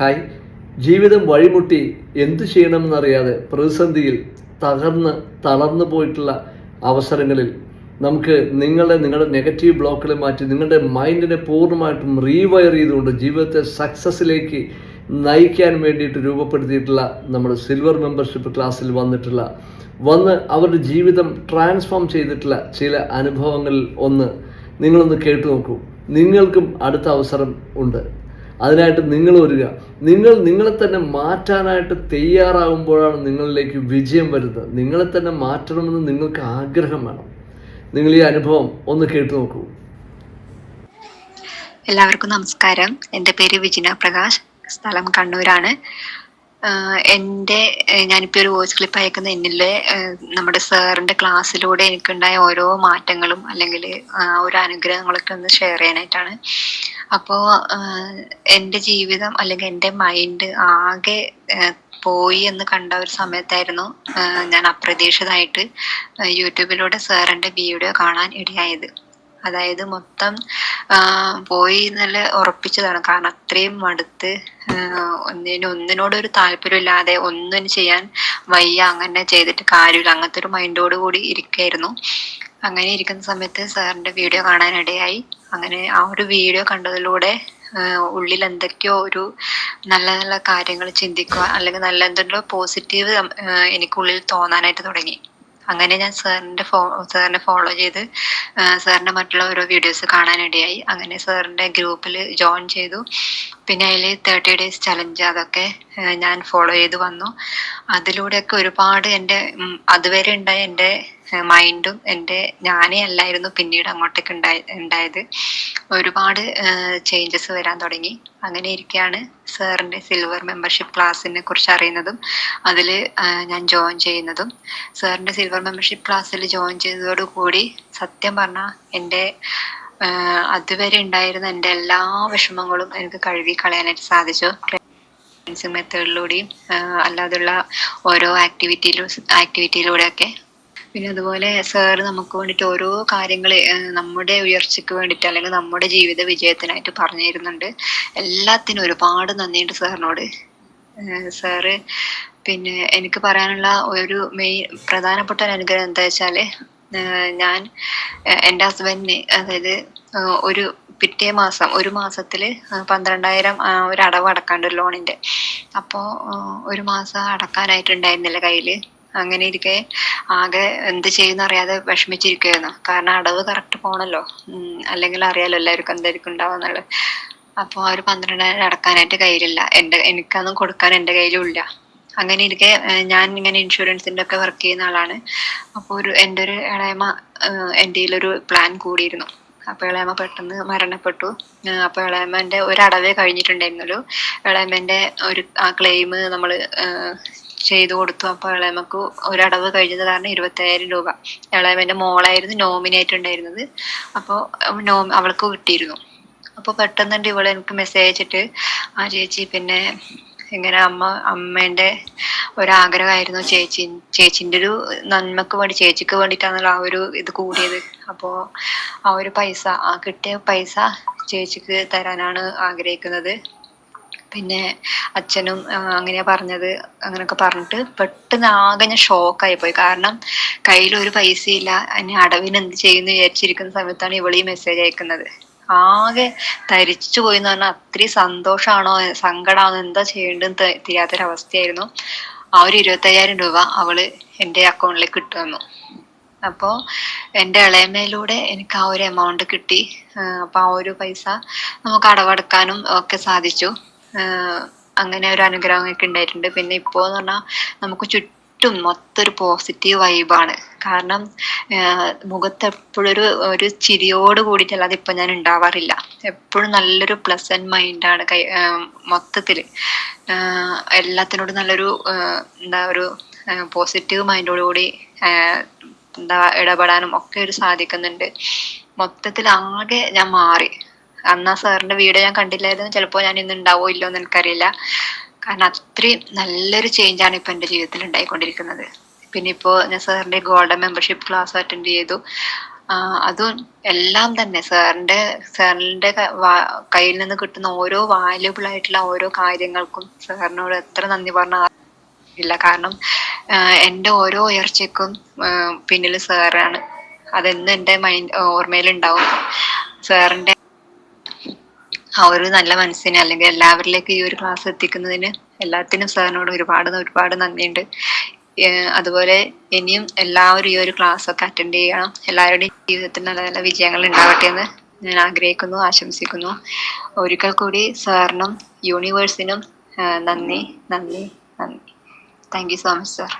Hi. ജീവിതം വഴിമുട്ടി എന്തു ചെയ്യണമെന്നറിയാതെ പ്രതിസന്ധിയിൽ തകർന്ന് തളർന്നു പോയിട്ടുള്ള അവസരങ്ങളിൽ നമുക്ക് നിങ്ങളെ നിങ്ങളുടെ നെഗറ്റീവ് ബ്ലോക്കുകളെ മാറ്റി നിങ്ങളുടെ മൈൻഡിനെ പൂർണമായിട്ടും റീവയർ ചെയ്തുകൊണ്ട് ജീവിതത്തെ സക്സസ്സിലേക്ക് നയിക്കാൻ വേണ്ടിയിട്ട് രൂപപ്പെടുത്തിയിട്ടുള്ള നമ്മുടെ സിൽവർ മെമ്പർഷിപ്പ് ക്ലാസ്സിൽ വന്നിട്ടുള്ള വന്ന് അവരുടെ ജീവിതം ട്രാൻസ്ഫോം ചെയ്തിട്ടുള്ള ചില അനുഭവങ്ങളിൽ ഒന്ന് നിങ്ങളൊന്ന് കേട്ടു നോക്കൂ. നിങ്ങൾക്കും അടുത്ത അവസരം ഉണ്ട്. അതിനായിട്ട് നിങ്ങൾ വരിക. നിങ്ങൾ നിങ്ങളെ തന്നെ മാറ്റാനായിട്ട് തയ്യാറാകുമ്പോഴാണ് നിങ്ങളിലേക്ക് വിജയം വരുന്നത്. നിങ്ങളെ തന്നെ മാറ്റണമെന്ന് നിങ്ങൾക്ക് ആഗ്രഹം വേണം. നിങ്ങൾ ഈ അനുഭവം ഒന്ന് കേട്ടു നോക്കൂ. എല്ലാവർക്കും നമസ്കാരം. എന്റെ പേര് വിജിന പ്രകാശ്. സ്ഥലം കണ്ണൂരാണ്. എന്റെ ഞാനിപ്പോൾ ഒരു വോയിസ് ക്ലിപ്പ് അയക്കുന്ന എന്നിലെ നമ്മുടെ സാറിന്റെ ക്ലാസ്സിലൂടെ എനിക്കുണ്ടായ ഓരോ മാറ്റങ്ങളും അല്ലെങ്കിൽ ഓരോ അനുഗ്രഹങ്ങളൊക്കെ ഒന്ന് ഷെയർ ചെയ്യാനായിട്ടാണ്. അപ്പോൾ എന്റെ ജീവിതം അല്ലെങ്കിൽ എന്റെ മൈൻഡ് ആകെ പോയി എന്ന് കണ്ട ഒരു സമയത്തായിരുന്നു ഞാൻ അപ്രതീക്ഷിതമായിട്ട് യൂട്യൂബിലൂടെ സാറിന്റെ വീഡിയോ കാണാൻ ഇടയായത്. അതായത് മൊത്തം പോയി നല്ല ഉറപ്പിച്ചതാണ്. കാരണം അത്രയും മടുത്ത് ഒന്നിനും ഒന്നിനോട് ഒരു താല്പര്യമില്ലാതെ ഒന്നും ചെയ്യാൻ വയ്യ അങ്ങനെ ചെയ്തിട്ട് കാര്യമില്ല. അങ്ങനത്തെ ഒരു മൈൻഡോട് കൂടി ഇരിക്കായിരുന്നു. അങ്ങനെ ഇരിക്കുന്ന സമയത്ത് സാറിന്റെ വീഡിയോ കാണാനിടയായി. അങ്ങനെ ആ ഒരു വീഡിയോ കണ്ടതിലൂടെ ഉള്ളിൽ എന്തൊക്കെയോ ഒരു നല്ല നല്ല കാര്യങ്ങൾ ചിന്തിക്കുക അല്ലെങ്കിൽ നല്ല എന്തെങ്കിലും പോസിറ്റീവ് എനിക്കുള്ളിൽ തോന്നാനായിട്ട് തുടങ്ങി. അങ്ങനെ ഞാൻ സാറിന്റെ ഫോ സാറിനെ ഫോളോ ചെയ്ത് സാറിന്റെ മറ്റുള്ള ഓരോ വീഡിയോസ് കാണാനിടയായി അങ്ങനെ സാറിന്റെ ഗ്രൂപ്പിൽ ജോയിൻ ചെയ്തു. പിന്നെ അതിൽ തേർട്ടി ഡേയ്സ് ചലഞ്ച് അതൊക്കെ ഞാൻ ഫോളോ ചെയ്ത് വന്നു. അതിലൂടെയൊക്കെ ഒരുപാട് എന്റെ അതുവരെ ഉണ്ടായ എന്റെ മൈൻഡും എന്റെ ഞാനേ അല്ലായിരുന്നു പിന്നീട് അങ്ങോട്ടേക്ക് ഉണ്ടായ ഉണ്ടായത്. ഒരുപാട് ചേഞ്ചസ് വരാൻ തുടങ്ങി. അങ്ങനെ ഇരിക്കുകയാണ് സാറിന്റെ സിൽവർ മെമ്പർഷിപ്പ് ക്ലാസ്സിനെ കുറിച്ച് അറിയുന്നതും അതിൽ ഞാൻ ജോയിൻ ചെയ്യുന്നതും. സാറിന്റെ സിൽവർ മെമ്പർഷിപ്പ് ക്ലാസ്സിൽ ജോയിൻ ചെയ്തതോടുകൂടി സത്യം പറഞ്ഞാൽ എന്റെ അതുവരെ ഉണ്ടായിരുന്ന എന്റെ എല്ലാ വിഷമങ്ങളും എനിക്ക് കഴുകി കളയാനായിട്ട് സാധിച്ചു. മെത്തേഡിലൂടെയും അല്ലാതുള്ള ഓരോ ആക്ടിവിറ്റിയിലും ആക്ടിവിറ്റിയിലൂടെയൊക്കെ പിന്നെ അതുപോലെ സാർ നമുക്ക് വേണ്ടിയിട്ട് ഓരോ കാര്യങ്ങൾ നമ്മുടെ ഉയർച്ചയ്ക്ക് വേണ്ടിയിട്ട് അല്ലെങ്കിൽ നമ്മുടെ ജീവിത വിജയത്തിനായിട്ട് പറഞ്ഞു തരുന്നുണ്ട് എല്ലാത്തിനും ഒരുപാട് നന്ദിയുണ്ട് സാറിനോട് സാറ് പിന്നെ എനിക്ക് പറയാനുള്ള ഒരു മെയിൻ പ്രധാനപ്പെട്ട ഒരു അനുഗ്രഹം എന്താ വെച്ചാൽ ഞാൻ എന്റെ ഹസ്ബൻഡിന് അതായത് ഒരു പിറ്റേ മാസം ഒരു മാസത്തിൽ പന്ത്രണ്ടായിരം ഒരു അടവ് അടക്കാണ്ട് ലോണിന്റെ അപ്പോൾ ഒരു മാസം അടക്കാനായിട്ടുണ്ടായിരുന്നില്ല കയ്യിൽ അങ്ങനെ ഇരിക്കെ. ആകെ എന്ത് ചെയ്യുന്ന അറിയാതെ വിഷമിച്ചിരിക്കുകയായിരുന്നു കാരണം അടവ് കറക്റ്റ് പോണല്ലോ. അല്ലെങ്കിൽ അറിയാലോ എല്ലാവർക്കും എന്തായിരിക്കും ഉണ്ടാവുന്നുള്ളത് അപ്പോൾ ആ ഒരു പന്ത്രണ്ടായിരം അടക്കാനായിട്ട് കയ്യിലില്ല. എന്റെ എനിക്കതൊന്നും കൊടുക്കാൻ എന്റെ കയ്യിലും ഇല്ല അങ്ങനെ ഇരിക്കെ ഞാൻ ഇങ്ങനെ ഇൻഷുറൻസിന്റെ ഒക്കെ വർക്ക് ചെയ്യുന്ന ആളാണ്. അപ്പോൾ ഒരു എന്റെ ഒരു ഇളയമ എന്റെ ഒരു പ്ലാൻ കൂടിയിരുന്നു. അപ്പോൾ ഇളയമ്മ പെട്ടെന്ന് മരണപ്പെട്ടു. അപ്പൊ അപ്പോൾ ഒരു അടവേ കഴിഞ്ഞിട്ടുണ്ടായിരുന്നുള്ളൂ. ഇളയമ്മന്റെ ഒരു ആ ക്ലെയിം നമ്മൾ ചെയ്തു കൊടുത്തു. അപ്പോൾ ഇളയമക്ക് ഒരടവ് കഴിഞ്ഞത് കാരണം ഇരുപത്തയ്യായിരം രൂപ. ഇളയമ്മന്റെ മോളായിരുന്നു നോമിനേറ്റ് ഉണ്ടായിരുന്നത്. അപ്പോൾ നോ അവൾക്ക് കിട്ടിയിരുന്നു. അപ്പോൾ പെട്ടെന്ന് ഇവൾ എനിക്ക് മെസ്സേജ് അയച്ചിട്ട് ആ ചേച്ചി പിന്നെ ഇങ്ങനെ അമ്മ അമ്മേന്റെ ഒരാഗ്രഹമായിരുന്നു ചേച്ചി ചേച്ചിന്റെ ഒരു നന്മക്ക് വേണ്ടി ചേച്ചിക്ക് വേണ്ടിയിട്ടാണല്ലോ ആ ഒരു ഇത് കൂടിയത്. അപ്പോൾ ആ ഒരു പൈസ ആ കിട്ടിയ പൈസ ചേച്ചിക്ക് തരാനാണ് ആഗ്രഹിക്കുന്നത്. പിന്നെ അച്ഛനും അങ്ങനെയാ പറഞ്ഞത് അങ്ങനെയൊക്കെ പറഞ്ഞിട്ട് പെട്ടെന്ന് ആകെ ഞാൻ ഷോക്കായി പോയി. കാരണം കയ്യിൽ ഒരു പൈസയില്ല. എന്നെ അടവിന് എന്ത് ചെയ്യുന്നു വിചാരിച്ചിരിക്കുന്ന സമയത്താണ് ഇവിടെ ഈ മെസ്സേജ് അയക്കുന്നത്. ആകെ തരിച്ചു പോയി എന്ന് പറഞ്ഞാൽ അത്രയും സന്തോഷമാണോ സങ്കടമാണോ എന്താ ചെയ്യേണ്ടതെന്ന് തിരിയാത്തൊരവസ്ഥയായിരുന്നു ആ ഒരു ഇരുപത്തയ്യായിരം രൂപ അവൾ എന്റെ അക്കൗണ്ടിലേക്ക് ഇട്ടു തന്നു. അപ്പോൾ എന്റെ ഇളയമയിലൂടെ എനിക്ക് ആ ഒരു എമൗണ്ട് കിട്ടി. അപ്പോൾ ആ ഒരു പൈസ നമുക്ക് അടവെടുക്കാനും ഒക്കെ സാധിച്ചു. അങ്ങനെ ഒരു അനുഗ്രഹമൊക്കെ ഉണ്ടായിട്ടുണ്ട്. പിന്നെ ഇപ്പോ എന്ന് പറഞ്ഞാൽ നമുക്ക് ചുറ്റും മൊത്തം ഒരു പോസിറ്റീവ് വൈബാണ് കാരണം മുഖത്ത് എപ്പോഴും ഒരു ഒരു ചിരിയോട് കൂടിയിട്ടല്ലാതെ ഇപ്പം ഞാൻ ഉണ്ടാവാറില്ല. എപ്പോഴും നല്ലൊരു പ്ലസന്റ് മൈൻഡാണ് കൈ മൊത്തത്തിൽ എല്ലാത്തിനോടും നല്ലൊരു എന്താ ഒരു പോസിറ്റീവ് മൈൻഡോട് കൂടി എന്താ ഇടപെടാനും ഒക്കെ ഒരു സാധിക്കുന്നുണ്ട്. മൊത്തത്തിൽ ആകെ ഞാൻ മാറി. അന്ന് ആ സാറിന്റെ വീഡിയോ ഞാൻ കണ്ടില്ലായിരുന്നു. ചിലപ്പോൾ ഞാൻ ഇന്ന് ഉണ്ടാവോ ഇല്ലോ എന്ന് എനിക്കറിയില്ല. കാരണം അത്രയും നല്ലൊരു ചേഞ്ചാണ് ഇപ്പൊ എന്റെ ജീവിതത്തിൽ ഉണ്ടായിക്കൊണ്ടിരിക്കുന്നത്. പിന്നെ ഇപ്പോ ഞാൻ സാറിന്റെ ഗോൾഡൻ മെമ്പർഷിപ്പ് ക്ലാസ് അറ്റൻഡ് ചെയ്തു. അതും എല്ലാം തന്നെ സാറിന്റെ സാറിന്റെ കയ്യിൽ നിന്ന് കിട്ടുന്ന ഓരോ വാല്യുബിൾ ആയിട്ടുള്ള ഓരോ കാര്യങ്ങൾക്കും സാറിനോട് എത്ര നന്ദി പറഞ്ഞാൽ ഇല്ല കാരണം എന്റെ ഓരോ ഉയർച്ചയ്ക്കും പിന്നിൽ സാറാണ്. അതെന്നും എന്റെ മൈൻഡ് ഓർമ്മയിലുണ്ടാവും. സാറിന്റെ ആ ഒരു നല്ല മനസ്സിന് അല്ലെങ്കിൽ എല്ലാവരിലേക്ക് ഈ ഒരു ക്ലാസ് എത്തിക്കുന്നതിന് എല്ലാത്തിനും സാറിനോട് ഒരുപാട് ഒരുപാട് നന്ദിയുണ്ട്. അതുപോലെ ഇനിയും എല്ലാവരും ഈ ഒരു ക്ലാസ് ഒക്കെ അറ്റൻഡ് ചെയ്യണം. എല്ലാവരുടെയും ജീവിതത്തിൽ നല്ല നല്ല വിജയങ്ങൾ ഉണ്ടാവട്ടെ എന്ന് ഞാൻ ആഗ്രഹിക്കുന്നു ആശംസിക്കുന്നു. ഒരിക്കൽ കൂടി സാറിനും യൂണിവേഴ്സിനും നന്ദി നന്ദി നന്ദി. Thank you so much sir